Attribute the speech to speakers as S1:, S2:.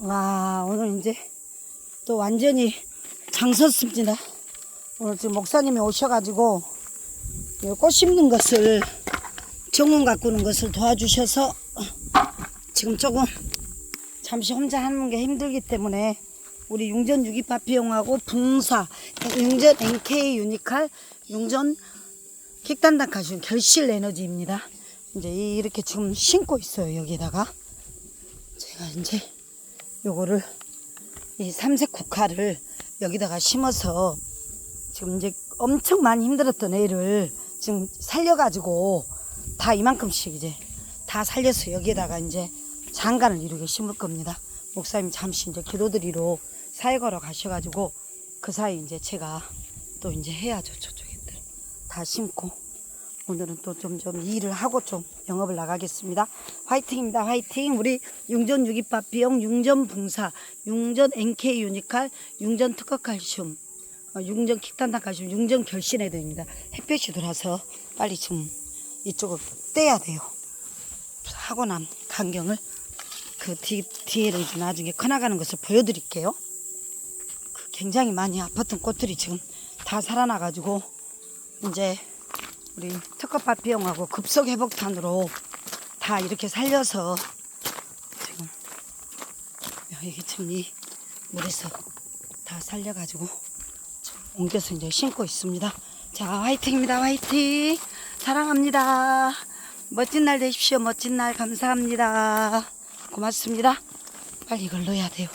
S1: 와, 오늘 이제 또 완전히 장섰습니다. 오늘 지금 목사님이 오셔가지고 이꽃 심는 것을 정원 가꾸는 것을 도와주셔서 지금 조금 잠시 혼자 하는 게 힘들기 때문에 우리 융전 유기파피용하고 붕사, 융전 NK 유니칼, 융전 킥단단 가준 결실 에너지입니다. 이제 이렇게 지금 심고 있어요 여기다가 제가 이제 요거를 이 삼색 국화를 여기다가 심어서 지금 이제 엄청 많이 힘들었던 애를 지금 살려가지고 다 이만큼씩 이제 다 살려서 여기에다가 이제 장관을 이렇게 심을 겁니다. 목사님 잠시 이제 기도드리러 걸어 가셔가지고 그 사이 이제 제가 또 이제 해야죠 저쪽에들 다 심고 오늘은 또좀좀 일을 하고 좀 영업을 나가겠습니다. 화이팅입니다. 화이팅. 우리 융전 유기밥 비용, 융전 붕사, 융전 NK 유니칼, 융전 특허 칼슘, 어, 융전 킥단단 칼슘, 융전 결신해야 됩니다. 햇볕이 들어와서 빨리 좀 이쪽을 떼야 돼요. 하고 난 광경을 그 뒤, 뒤에를 이제 나중에 커나가는 것을 보여드릴게요. 그 굉장히 많이 아팠던 꽃들이 지금 다 살아나가지고 이제 우리 특허밥 비용하고 급속 회복탄으로 다 이렇게 살려서 지금 이게 지금 이 물에서 다 살려가지고 옮겨서 이제 심고 있습니다. 자 화이팅입니다 화이팅 사랑합니다. 멋진 날 되십시오 멋진 날 감사합니다. 고맙습니다. 빨리 이걸 넣어야 돼요.